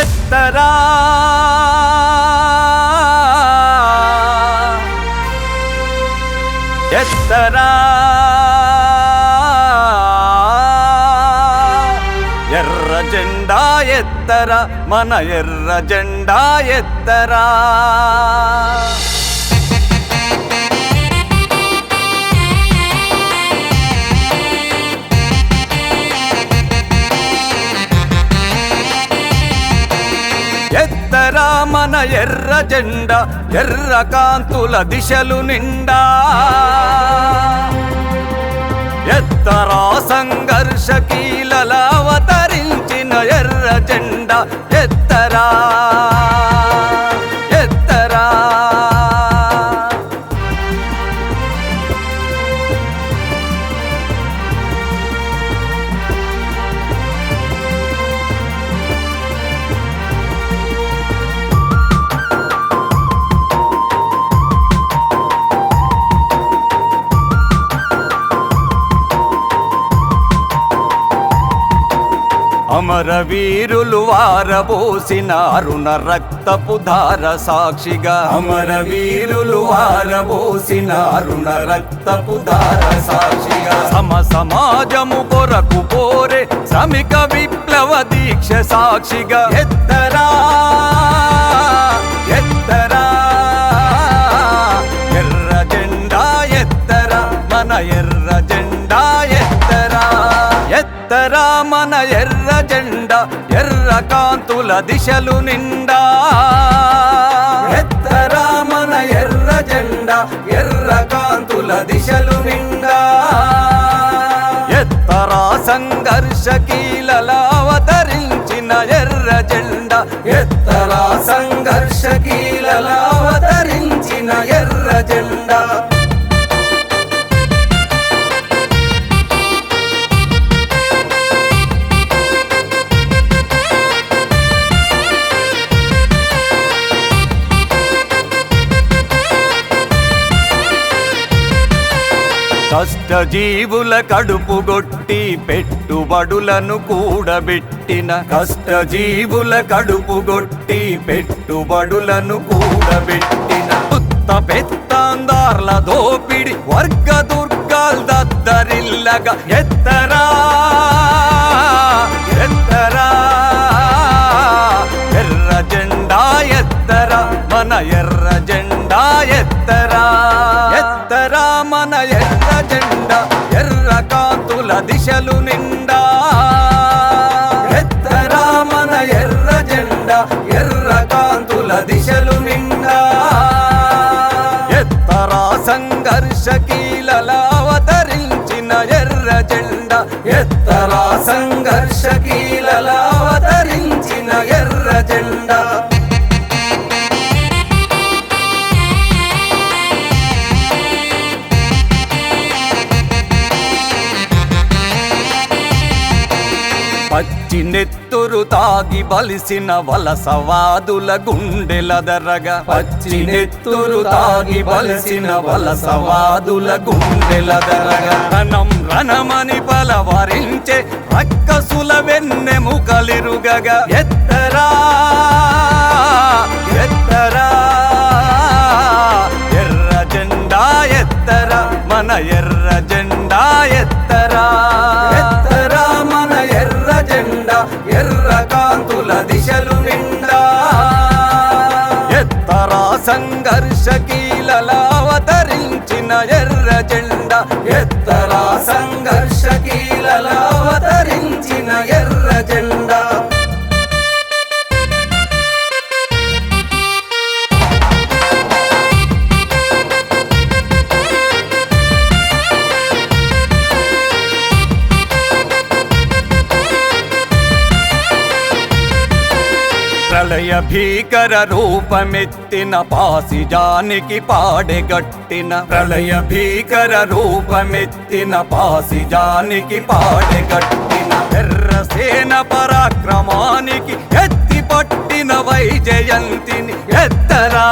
ఎత్తరా ఎత్తరా ఎర్ర జెండా ఎత్తర మన ఎర్ర జెండా ఎత్తరా రామన మన ఎర్ర జెండా ఎర్ర కాంతుల దిశలు నిండా. ఎత్తరా సంఘర్ష కీలలా అమరవీరులు వారబోసిన అరుణ రక్తపు ధార సాక్షిగా. అమరవీరులు వారబోసిన అరుణ రక్తపు ధార సాక్షిగా. సమ సమాజము కొరకు పోరే శ్రమిక విప్లవ దీక్ష సాక్షిగా. ఎత్తరా ఎర్ర కాంతుల దిశలు నిండా. ఎత్తరామన ఎర్ర జెండా ఎర్ర కాంతుల దిశలు నిండా. ఎత్తరా సంఘర్ష కీలల అవతరించిన ఎర్ర జెండా ఎత్తరా సంఘర్ష కీలల కష్టజీవుల కడుపు గొట్టి పెట్టుబడులను కూడబెట్టిన కష్టజీవుల కడుపు గొట్టి పెట్టుబడులను కూడబెట్టిన ఉత్త పెత్తాందార్ల దోపిడి వర్గ దుర్గాల్ దద్దరిల్లగా ఎత్తరా ఎత్తరా ఎర్ర జెండా ఎత్తరా మన ఎర్ర జెండా ఎత్తరా. కాంతుల నిండా ఎత్తరా మన ఎర్ర జెండా ఎర్ర కాంతుల దిశలు నిండా. ఎత్తరా సంఘర్ష కీలలావతరించిన ఎర్ర జెండా ఎత్తరా సంఘర్ష కీలలావతరించిన ఎర్ర జెండా. పచ్చి నెత్తురు తాగి బలిసిన వలసవాదుల గుండెలదరగా పచ్చి నెత్తురు తాగి బలిసిన వలసవాదుల గుండెలదరగా రణం రణమని పలవరించే రక్కసుల వెన్నెముకలిరుగగా. ఎత్తరా ఎత్తరా జెండా ఎత్తరా ప్రళయ భీకర రూపమెత్తిన పాసిజానికి పాడెగట్టిన. ప్రళయ భీకర రూపమెత్తిన పాసిజానికి పాడెగట్టిన. ఎర్ర సేన పరాక్రమానికి ఎత్తి పట్టిన వైజయంతిని ఎత్తరా.